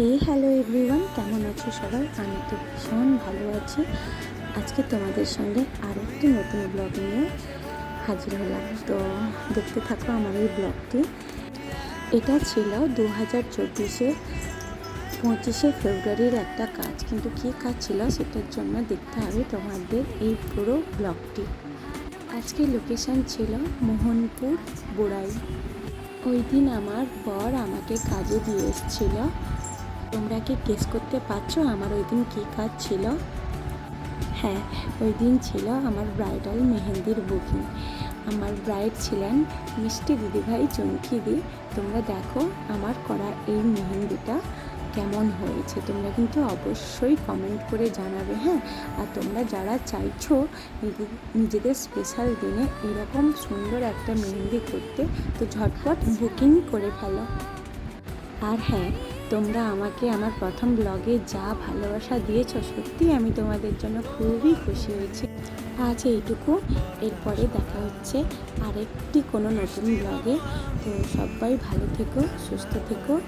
হে hello everyone কেমন আছো সবাই? আমি তো ভীষণ ভালো আছি। আজকে তোমাদের সঙ্গে আরেকটি নতুন ব্লগ নিয়ে হাজির হলাম। তো দেখতে থাকো আমার এই ব্লগটি এটা ছিল দু হাজার চব্বিশে পঁচিশে ফেব্রুয়ারির একটা কাজ। কিন্তু কী কাজ ছিল সেটার জন্য দেখতে হবে তোমাদের এই পুরো ব্লগটি আজকে লোকেশন ছিল মোহনপুর, বোড়াই। ওই দিন আমার বর আমাকে কাজে দিয়ে এসেছিল। তোমরা কি গেস করতে পারছ আমার ওই দিন কী কাজ ছিল? হ্যাঁ ওই দিন ছিল আমার ব্রাইডাল মেহেন্দির বুকিং আমার ব্রাইড ছিলেন মিষ্টি দিদিভাই চুমকিদি তোমরা দেখো আমার করা এই মেহেন্দিটা কেমন হয়েছে। তোমরা কিন্তু অবশ্যই কমেন্ট করে জানাবে হ্যাঁ? আর তোমরা যারা চাইছো নিজে- নিজেদের স্পেশাল দিনে এরকম সুন্দর একটা মেহেন্দি করতে, তো ঝটপট বুকিং করে ফেলো। আর হ্যাঁ তোমরা আমাকে আমার প্রথম ব্লগে যা ভালোবাসা দিয়েছ, সত্যি আমি তোমাদের জন্য খুবই খুশি হয়েছি। আজ এইটুকু। এরপরে দেখা হচ্ছে আরেকটি কোনো নতুন ব্লগে তো সবাই ভালো থেকো, সুস্থ থেকো,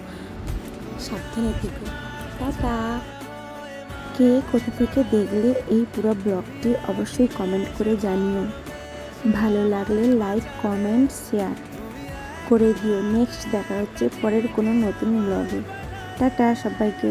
সাবধানে থেকো। টাটা! কে কোথা থেকে দেখলে এই পুরো ব্লগটি অবশ্যই কমেন্ট করে জানিও। ভালো লাগলে লাইক কমেন্ট শেয়ার করে দিও। নেক্সট দেখা হচ্ছে পরের কোনো নতুন ব্লগে টাটা সবাইকে